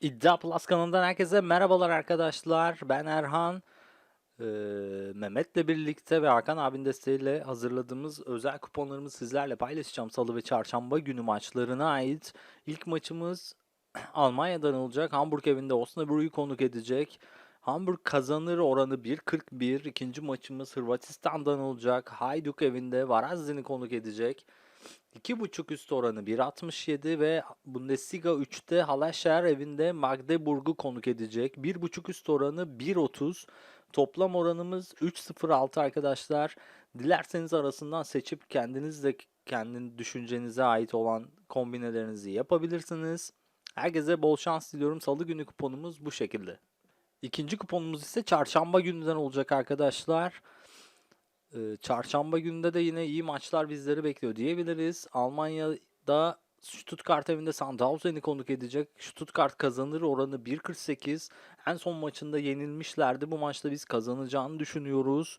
İddia Plus kanalından herkese merhabalar arkadaşlar. Ben Erhan. Ee, Mehmet'le birlikte ve Hakan abinin desteğiyle hazırladığımız özel kuponlarımı sizlerle paylaşacağım. Salı ve çarşamba günü maçlarına ait. İlk maçımız Almanya'dan olacak. Hamburg evinde Osnabrück'ü konuk edecek. Hamburg kazanır oranı 1.41. İkinci maçımız Hırvatistan'dan olacak. Hajduk evinde Varazdin'i konuk edecek. 2.5 üst oranı 1.67 ve Bundesliga 3'te Halaşer evinde Magdeburg'u konuk edecek. 1.5 üst oranı 1.30. Toplam oranımız 3.06 arkadaşlar. Dilerseniz arasından seçip kendiniz de kendi düşüncenize ait olan kombinelerinizi yapabilirsiniz. Herkese bol şans diliyorum. Salı günü kuponumuz bu şekilde. İkinci kuponumuz ise çarşamba gününden olacak arkadaşlar. Çarşamba gününde de yine iyi maçlar bizleri bekliyor diyebiliriz. Almanya'da Stuttgart evinde Sandhausen'i konuk edecek. Stuttgart kazanır oranı 1.48. En son maçında yenilmişlerdi. Bu maçta biz kazanacağını düşünüyoruz.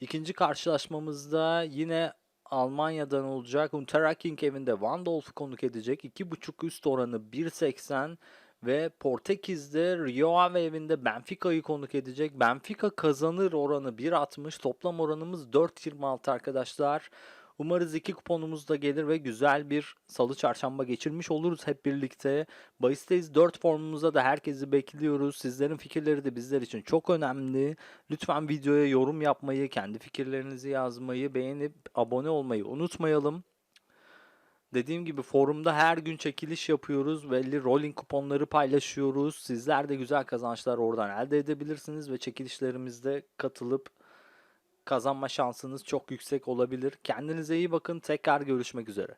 İkinci karşılaşmamızda yine Almanya'dan olacak. Unterhaching evinde Wandolf'u konuk edecek. 2.5 üst oranı 1.80 ve Portekiz'de Rio Ave evinde Benfica'yı konuk edecek. Benfica kazanır oranı 1.60. Toplam oranımız 4.26 arkadaşlar. Umarız iki kuponumuz da gelir ve güzel bir salı çarşamba geçirmiş oluruz hep birlikte. Bahisteyiz 4 formumuza da herkesi bekliyoruz. Sizlerin fikirleri de bizler için çok önemli. Lütfen videoya yorum yapmayı, kendi fikirlerinizi yazmayı, beğenip abone olmayı unutmayalım. Dediğim gibi forumda her gün çekiliş yapıyoruz. Belli rolling kuponları paylaşıyoruz. Sizler de güzel kazançlar oradan elde edebilirsiniz ve çekilişlerimizde katılıp kazanma şansınız çok yüksek olabilir. Kendinize iyi bakın. Tekrar görüşmek üzere.